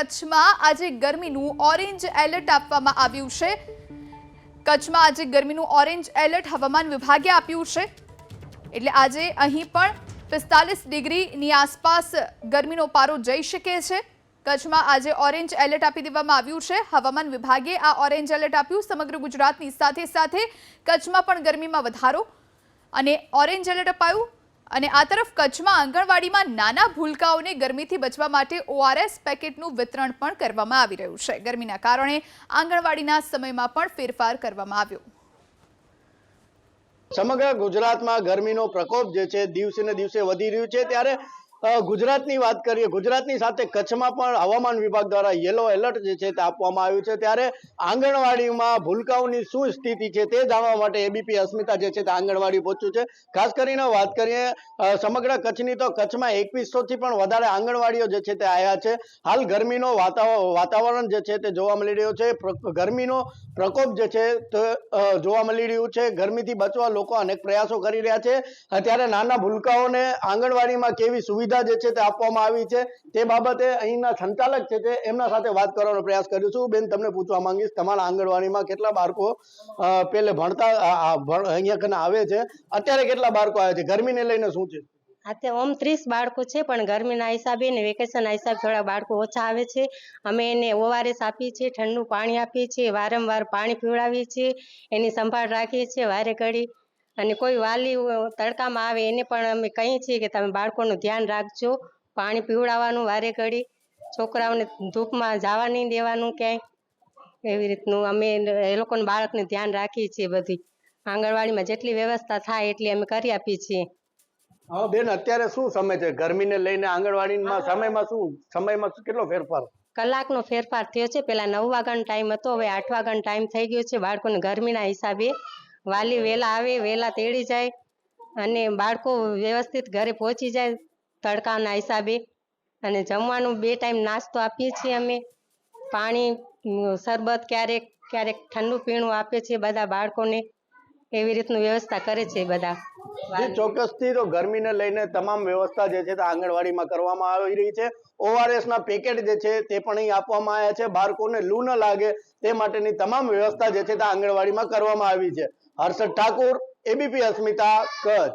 કચ્છમાં આજે ગરમીનું ઓરેન્જ એલર્ટ આપવામાં આવ્યું છે. કચ્છમાં આજે ગરમીનું ઓરેન્જ એલર્ટ હવામાન વિભાગે આપ્યું છે. એટલે આજે અહીં પણ પિસ્તાલીસ ડિગ્રીની આસપાસ ગરમીનો પારો જઈ શકે છે. કચ્છમાં આજે ઓરેન્જ એલર્ટ આપી દેવામાં આવ્યું છે. હવામાન વિભાગે આ ઓરેન્જ એલર્ટ આપ્યું. સમગ્ર ગુજરાતની સાથે સાથે કચ્છમાં પણ ગરમીમાં વધારો અને ઓરેન્જ એલર્ટ અપાયું. અને આ તરફ કચ્છમાં આંગણવાડીમાં નાના ભૂલકાઓને ગરમીથી બચવા માટે ઓઆરએસ પેકેટનું વિતરણ પણ કરવામાં આવી રહ્યું છે. ગરમીના કારણે આંગણવાડીના સમયમાં પણ ફેરફાર કરવામાં આવ્યો. સમગ્ર ગુજરાતમાં ગરમીનો પ્રકોપ જે છે, દિવસે ને દિવસે વધી રહ્યું છે. ત્યારે ગુજરાતની વાત કરીએ, ગુજરાતની સાથે કચ્છમાં પણ હવામાન વિભાગ દ્વારા યલો એલર્ટ જે છે તે આપવામાં આવ્યું છે. ત્યારે આંગણવાડીમાં ભૂલકાઓની શું સ્થિતિ છે તે જાણવા માટે એબીપી અસ્મિતા જે છે તે આંગણવાડી પહોંચ્યું છે. ખાસ કરીને વાત કરીએ સમગ્ર કચ્છની તો કચ્છમાં એકવીસો થી પણ વધારે આંગણવાડીઓ જે છે તે આવ્યા છે. હાલ ગરમીનો વાતાવરણ જે છે તે જોવા મળી રહ્યો છે. ગરમીનો પ્રકોપ જે છે તે જોવા મળી રહ્યું છે. ગરમીથી બચવા લોકો અનેક પ્રયાસો કરી રહ્યા છે. અત્યારે ત્યારે નાના ભૂલકાઓને આંગણવાડીમાં કેવી સુવિધા જે છે તે આપવામાં આવી છે. તે બાબતે અહીંના સંચાલક છે તે એમના સાથે વાત કરવાનો પ્રયાસ કર્યો છું બેન તમને પૂછવા માંગીશ, તમારા આંગણવાડીમાં કેટલા બાળકો પેલે ભણતા અહીંયા કને આવે છે? અત્યારે કેટલા બાળકો આવે છે? ગરમીને લઈને શું છે? અત્યારે ઓમ ત્રીસ બાળકો છે, પણ ગરમીના હિસાબે ને વેકેશનના હિસાબે થોડા બાળકો ઓછા આવે છે. અમે એને ઓઆરએસ આપીએ છીએ, ઠંડુ પાણી આપીએ છીએ, વારંવાર પાણી પીવડાવીએ છીએ. એની સંભાળ રાખીએ છીએ, વારે ઘડી અને કોઈ વાલી તડકામાં આવે એને પણ અમે કહીએ છીએ કે તમે બાળકોનું ધ્યાન રાખજો પાણી પીવડાવવાનું વારે ઘડી છોકરાઓને ધૂપમાં જવા નહીં દેવાનું ક્યાંય. એવી રીતનું અમે એ લોકોને બાળકને ધ્યાન રાખીએ છીએ બધી. આંગણવાડીમાં જેટલી વ્યવસ્થા થાય એટલી અમે કરી આપીએ છીએ. હા બેન અત્યારે શું સમય છે? ગરમીને લઈને આંગણવાડીમાં સમયમાં શું? સમયમાં કેટલો ફેરફાર? કલાકનો ફેરફાર થયો છે. પેલા નવ વાગ્યાનો ટાઈમ હતો હવે આઠ વાગ્યાનો ટાઈમ થઈ ગયો છે. બાળકોને ગરમીના હિસાબે વાલી વહેલા આવે વહેલા તેડી જાય અને બાળકો વ્યવસ્થિત ઘરે પહોંચી જાય તડકાના હિસાબે. અને જમવાનું બે ટાઈમ નાસ્તો આપીએ છીએ અમે. પાણી શરબત ક્યારેક ક્યારેક ઠંડુ પીણું આપીએ છીએ બધા બાળકોને. એવી રીતનું વ્યવસ્થા કરે છે બધા. ચોક્કસથી તો ગરમીને લઈને તમામ વ્યવસ્થા જે છે તે આંગણવાડીમાં કરવામાં આવી રહી છે. ઓઆરએસ ના પેકેટ જે છે તે પણ અહીં આપવામાં આવ્યા છે. બાળકોને લૂ ન લાગે તે માટેની તમામ વ્યવસ્થા જે છે તે આંગણવાડીમાં કરવામાં આવી છે. હર્ષદ ઠાકુર એબીપી અસ્મિતા કચ્છ.